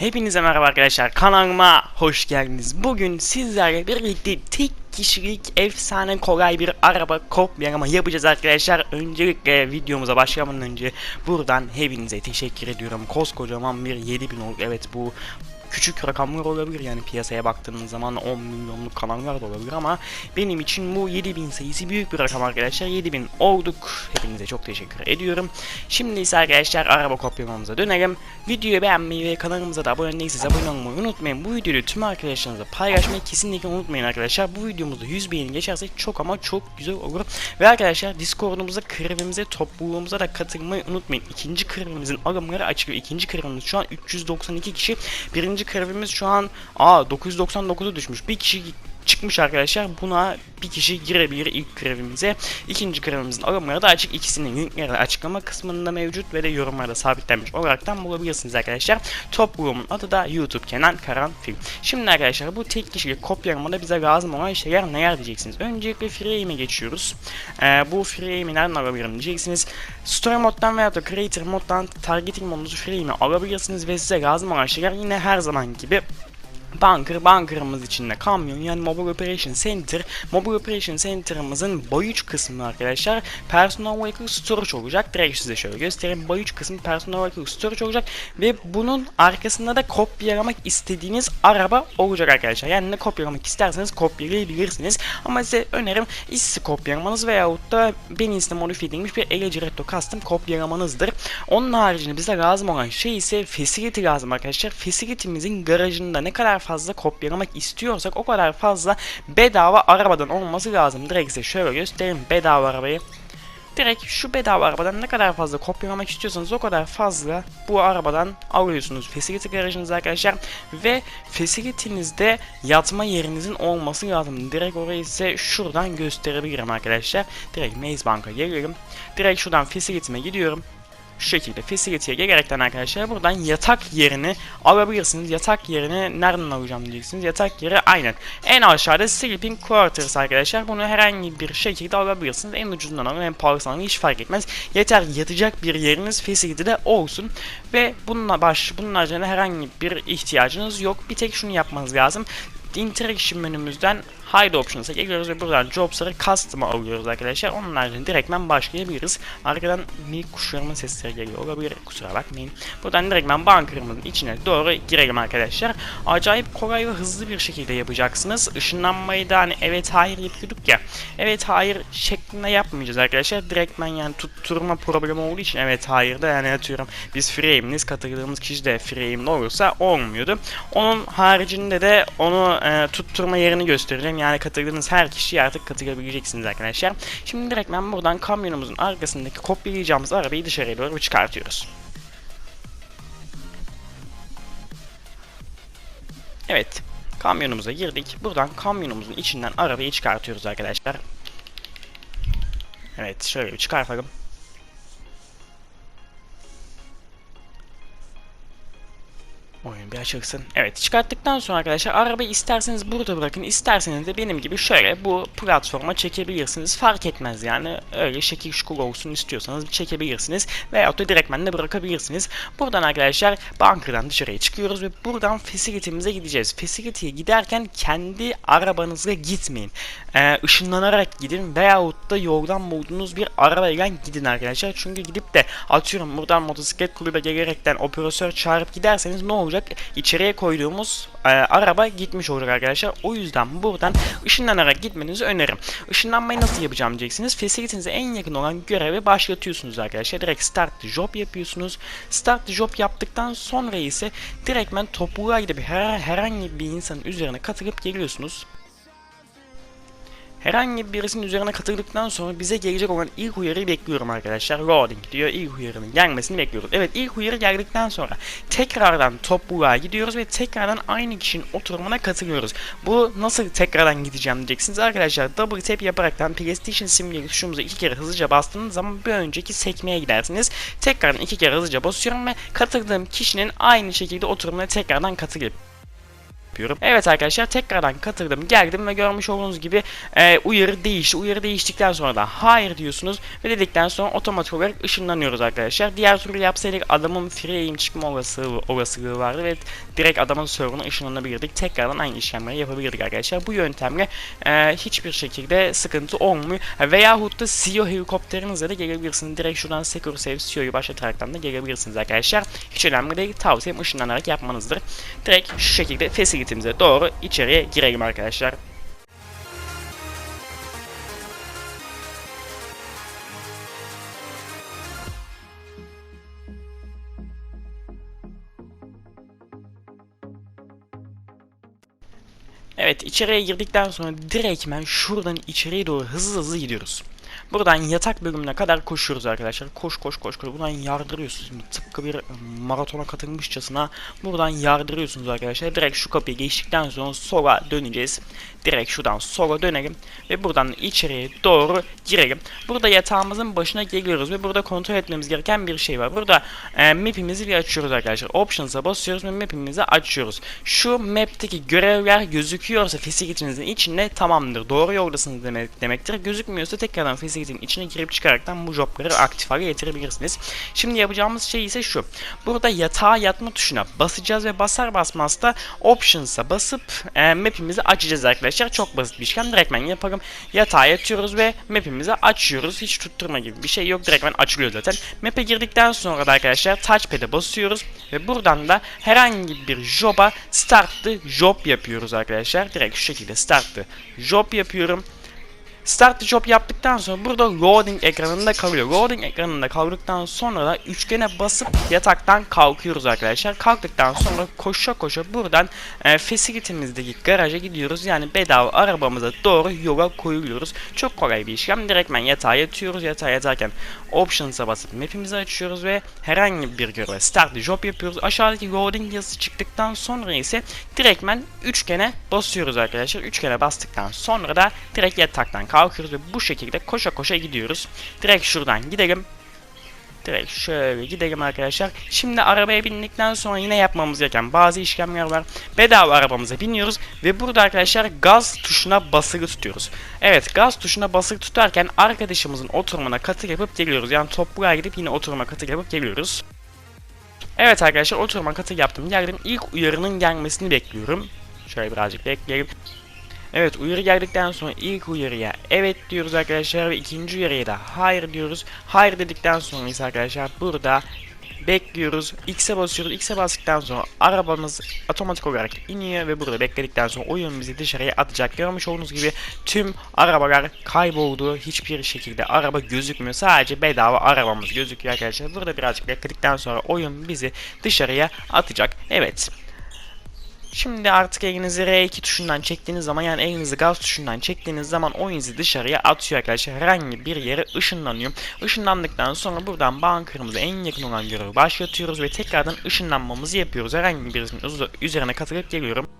Hepinize merhaba arkadaşlar kanalıma hoş geldiniz. Bugün sizlerle birlikte tek kişilik efsane kolay bir araba kopyalama yapacağız arkadaşlar. Öncelikle videomuza başlamadan önce buradan hepinize teşekkür ediyorum. Koskocaman bir 7000 oldu. Evet bu küçük rakamlar olabilir. Yani piyasaya baktığınız zaman 10 milyonluk kanallar da olabilir ama benim için bu 7000 sayısı büyük bir rakam arkadaşlar. 7000 olduk. Hepinize çok teşekkür ediyorum. Şimdi ise arkadaşlar araba kopyalamamıza dönelim. Videoyu beğenmeyi ve kanalımıza da abone değilseniz abone olmayı unutmayın. Bu videoyu tüm arkadaşlarınızla paylaşmayı kesinlikle unutmayın arkadaşlar. Bu videomuzda 100 beğeni geçerse çok ama çok güzel olur. Ve arkadaşlar discordumuza krevimize topluluğumuza da katılmayı unutmayın. İkinci krevimizin alımları açılıyor ikinci krevimiz şu an 392 kişi. Birinci krevimiz şu an aa 999'a düşmüş. Bir kişi çıkmış arkadaşlar. Buna bir kişi girebilir ilk krevimize. İkinci krevimizin alımları da açık. İkisinin linkleri de açıklama kısmında mevcut ve de yorumlarda sabitlenmiş olaraktan bulabilirsiniz arkadaşlar. Topluluğumun adı da YouTube Kenan Karan Film. Şimdi arkadaşlar bu tek kişilik kopyalamada bize lazım olan şeyler neler diyeceksiniz. Öncelikle Free'ime geçiyoruz. Ee, bu Free'imi nereden alabilirim diyeceksiniz. Story moddan veya da Creator moddan targeting modunuzu Free'imi alabilirsiniz ve size lazım olan şeyler yine her zaman gibi Bunker, bunkerımız içinde kamyon yani Mobile Operation Center. Mobile Operation Center'ımızın 3 kısmı arkadaşlar Personal Vehicle Storage olacak. Direkt size şöyle göstereyim. 3 kısmı Personal Vehicle Storage olacak ve bunun arkasında da kopyalamak istediğiniz araba olacak arkadaşlar. Yani ne kopyalamak isterseniz kopyalayabilirsiniz. Ama size önerim issi kopyalamanız veyahut da Beniz'de modifiye edilmiş bir Elegy Retro Custom kopyalamanızdır. Onun haricinde bize lazım olan şey ise facility lazım arkadaşlar. Facility'mizin garajında ne kadar fazla kopyalamak istiyorsak o kadar fazla bedava arabadan olması lazım. Direkt size şöyle göstereyim bedava arabayı. Direkt şu bedava arabadan ne kadar fazla kopyalamak istiyorsanız o kadar fazla bu arabadan alıyorsunuz facility garajınızda arkadaşlar ve facility'nizde yatma yerinizin olması lazım. Direkt orayı size şuradan gösterebilirim arkadaşlar. Direkt Maze Bank'a geliyorum. Direkt şuradan facility'me gidiyorum şu şekilde facility'ye gelerekten arkadaşlar buradan yatak yerini alabilirsiniz. Yatak yerini nereden alacağım diyeceksiniz. Yatak yeri aynen. En aşağıda sleeping quarters arkadaşlar. Bunu herhangi bir şekilde alabilirsiniz. En ucuzundan alın en pahalısından hiç fark etmez. Yeter yatacak bir yeriniz facility'de olsun. Ve bununla baş, bunun haricinde herhangi bir ihtiyacınız yok. Bir tek şunu yapmanız lazım. Interaction menümüzden Hide Options'a geliyoruz ve buradan Jobs'ları Custom'a alıyoruz arkadaşlar. Onun haricinde direktmen başlayabiliriz. Arkadan minik kuşlarımın sesleri geliyor olabilir. Kusura bakmayın. Buradan direktmen bunkerımızın içine doğru girelim arkadaşlar. Acayip kolay ve hızlı bir şekilde yapacaksınız. Işınlanmayı da hani evet hayır yapıyorduk ya. Evet hayır şeklinde yapmayacağız arkadaşlar. Direktmen yani tutturma problemi olduğu için evet hayır da yani atıyorum biz frame'iniz katıldığımız kişi de frame'li olursa olmuyordu. Onun haricinde de onu e, tutturma yerini göstereceğim yani katıldığınız her kişiyi artık katılabileceksiniz arkadaşlar. Şimdi direkt ben buradan kamyonumuzun arkasındaki kopyalayacağımız arabayı dışarıya doğru çıkartıyoruz. Evet. Kamyonumuza girdik. Buradan kamyonumuzun içinden arabayı çıkartıyoruz arkadaşlar. Evet şöyle bir çıkartalım. Açılsın. Evet çıkarttıktan sonra arkadaşlar arabayı isterseniz burada bırakın isterseniz de benim gibi şöyle bu platforma çekebilirsiniz. Fark etmez yani öyle şekil şukul olsun istiyorsanız çekebilirsiniz. Veyahut da direktmen de bırakabilirsiniz. Buradan arkadaşlar bunker'dan dışarıya çıkıyoruz ve buradan facility'mize gideceğiz. Facility'ye giderken kendi arabanızla gitmeyin. Ee, ışınlanarak gidin veyahut da yoldan bulduğunuz bir arabayla gidin arkadaşlar. Çünkü gidip de atıyorum buradan motosiklet kulübe gelerekten operatör çağırıp giderseniz ne olacak. İçeriye koyduğumuz e, araba gitmiş olacak arkadaşlar. O yüzden buradan ışınlanarak gitmenizi öneririm. Işınlanmayı nasıl yapacağım diyeceksiniz. Facility'nize en yakın olan görevi başlatıyorsunuz arkadaşlar. Direkt start the job yapıyorsunuz. Start the job yaptıktan sonra ise direktmen topluluğa gidip her, herhangi bir insanın üzerine katılıp geliyorsunuz. Herhangi birisinin üzerine katıldıktan sonra bize gelecek olan ilk uyarıyı bekliyorum arkadaşlar. Loading diyor. İlk uyarının gelmesini bekliyoruz. Evet ilk uyarı geldikten sonra tekrardan topluluğa gidiyoruz ve tekrardan aynı kişinin oturumuna katılıyoruz. Bu nasıl tekrardan gideceğim diyeceksiniz arkadaşlar. Double tap yaparaktan PlayStation simgeli tuşumuza iki kere hızlıca bastığınız zaman bir önceki sekmeye gidersiniz. Tekrardan iki kere hızlıca basıyorum ve katıldığım kişinin aynı şekilde oturumuna tekrardan katılıp yapıyorum. Evet arkadaşlar tekrardan katıldım geldim ve görmüş olduğunuz gibi e, uyarı değişti. Uyarı değiştikten sonra da hayır diyorsunuz ve dedikten sonra otomatik olarak ışınlanıyoruz arkadaşlar. Diğer türlü yapsaydık adamın free çıkma olasılığı, olasılığı vardı ve direkt adamın serverına ışınlanabilirdik. Tekrardan aynı işlemleri yapabilirdik arkadaşlar. Bu yöntemle e, hiçbir şekilde sıkıntı olmuyor. Veyahut da CEO helikopterinizle de gelebilirsiniz. Direkt şuradan Secure Save CEO'yu başlataraktan da gelebilirsiniz arkadaşlar. Hiç önemli değil. Tavsiyem ışınlanarak yapmanızdır. Direkt şu şekilde facility'mize doğru içeriye girelim arkadaşlar. Evet içeriye girdikten sonra direktmen şuradan içeriye doğru hızlı hızlı gidiyoruz. Buradan yatak bölümüne kadar koşuyoruz arkadaşlar. Koş koş koş koş. Buradan yardırıyorsunuz. Şimdi tıpkı bir maratona katılmışçasına buradan yardırıyorsunuz arkadaşlar. Direkt şu kapıyı geçtikten sonra sola döneceğiz. Direkt şuradan sola dönelim ve buradan içeriye doğru girelim. Burada yatağımızın başına geliyoruz ve burada kontrol etmemiz gereken bir şey var. Burada e, map'imizi bir açıyoruz arkadaşlar. Options'a basıyoruz ve map'imizi açıyoruz. Şu map'teki görevler gözüküyorsa facility'nizin içinde tamamdır. Doğru yoldasınız demek, demektir. Gözükmüyorsa tekrardan facility'nin içine girip çıkaraktan bu jobları aktif hale getirebilirsiniz. Şimdi yapacağımız şey ise şu. Burada yatağa yatma tuşuna basacağız ve basar basmaz da Options'a basıp e, map'imizi açacağız arkadaşlar. Çok basit bir işlem. Direktmen yapalım. Yatağa yatıyoruz ve map'imizi açıyoruz. Hiç tutturma gibi bir şey yok. Direktmen açılıyor zaten. Map'e girdikten sonra da arkadaşlar touchpad'e basıyoruz ve buradan da herhangi bir job'a start the job yapıyoruz arkadaşlar. Direkt şu şekilde start the job yapıyorum. Start the job yaptıktan sonra burada loading ekranında kalıyor. Loading ekranında kaldıktan sonra da üçgene basıp yataktan kalkıyoruz arkadaşlar. Kalktıktan sonra koşa koşa buradan e, facility'mizdeki garaja gidiyoruz. Yani bedava arabamıza doğru yola koyuluyoruz. Çok kolay bir işlem. Direktmen yatağa yatıyoruz. Yatağa yatarken options'a basıp map'imizi açıyoruz ve herhangi bir göreve start the job yapıyoruz. Aşağıdaki loading yazısı çıktıktan sonra ise direktmen üçgene basıyoruz arkadaşlar. Üçgene bastıktan sonra da direkt yataktan kalkıyoruz ve bu şekilde koşa koşa gidiyoruz. Direkt şuradan gidelim. Direkt şöyle gidelim arkadaşlar. Şimdi arabaya bindikten sonra yine yapmamız gereken bazı işlemler var. Bedava arabamıza biniyoruz ve burada arkadaşlar gaz tuşuna basılı tutuyoruz. Evet gaz tuşuna basılı tutarken arkadaşımızın oturumuna katıl yapıp geliyoruz. Yani topluğa gidip yine oturuma katıl yapıp geliyoruz. Evet arkadaşlar oturuma katıl yaptım. Geldim ilk uyarının gelmesini bekliyorum. Şöyle birazcık bekleyelim. Evet uyarı geldikten sonra ilk uyarıya evet diyoruz arkadaşlar ve ikinci uyarıya da hayır diyoruz. Hayır dedikten sonra ise arkadaşlar burada bekliyoruz. X'e basıyoruz. X'e bastıktan sonra arabamız otomatik olarak iniyor ve burada bekledikten sonra oyun bizi dışarıya atacak. Görmüş olduğunuz gibi tüm arabalar kayboldu. Hiçbir şekilde araba gözükmüyor. Sadece bedava arabamız gözüküyor arkadaşlar. Burada birazcık bekledikten sonra oyun bizi dışarıya atacak. Evet. Şimdi artık elinizi R2 tuşundan çektiğiniz zaman yani elinizi gaz tuşundan çektiğiniz zaman oyun sizi dışarıya atıyor arkadaşlar. Herhangi bir yere ışınlanıyor. Işınlandıktan sonra buradan bankerımıza en yakın olan görevi başlatıyoruz ve tekrardan ışınlanmamızı yapıyoruz. Herhangi birisinin üzerine katılıp geliyorum.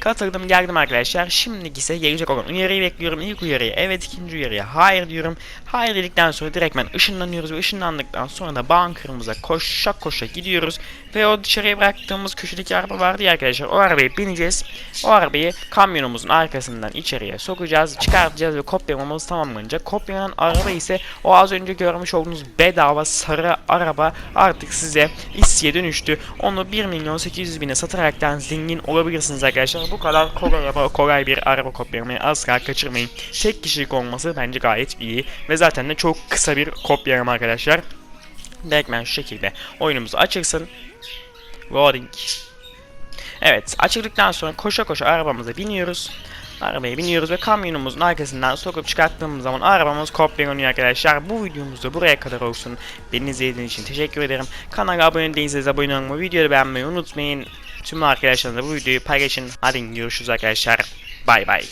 Katıldım geldim arkadaşlar. Şimdi ise gelecek olan uyarıyı bekliyorum. İlk uyarıya evet, ikinci uyarıya hayır diyorum. Hayır dedikten sonra direktmen ışınlanıyoruz ve ışınlandıktan sonra da bunkerımıza koşa koşa gidiyoruz. Ve o dışarıya bıraktığımız köşedeki araba vardı ya arkadaşlar. O arabaya bineceğiz. O arabayı kamyonumuzun arkasından içeriye sokacağız. Çıkartacağız ve kopyalamamız tamamlanacak. Kopyalanan araba ise o az önce görmüş olduğunuz bedava sarı araba artık size istiye dönüştü. Onu 1 milyon 800 bine sataraktan zengin olabilirsiniz arkadaşlar. Bu kadar kolay, kolay bir araba kopyalamayı asla kaçırmayın. Tek kişilik olması bence gayet iyi. Ve zaten de çok kısa bir kopyalama arkadaşlar. Direktmen şu şekilde oyunumuzu açırsın. Loading. Evet açıldıktan sonra koşa koşa arabamıza biniyoruz. Arabaya biniyoruz ve kamyonumuzun arkasından sokup çıkarttığımız zaman arabamız kopyalanıyor arkadaşlar. Bu videomuz da buraya kadar olsun. Beni izlediğiniz için teşekkür ederim. Kanala abone değilseniz abone olmayı, videoyu beğenmeyi unutmayın. Tüm arkadaşlarınızla bu videoyu paylaşın. Hadi görüşürüz arkadaşlar. Bay bay.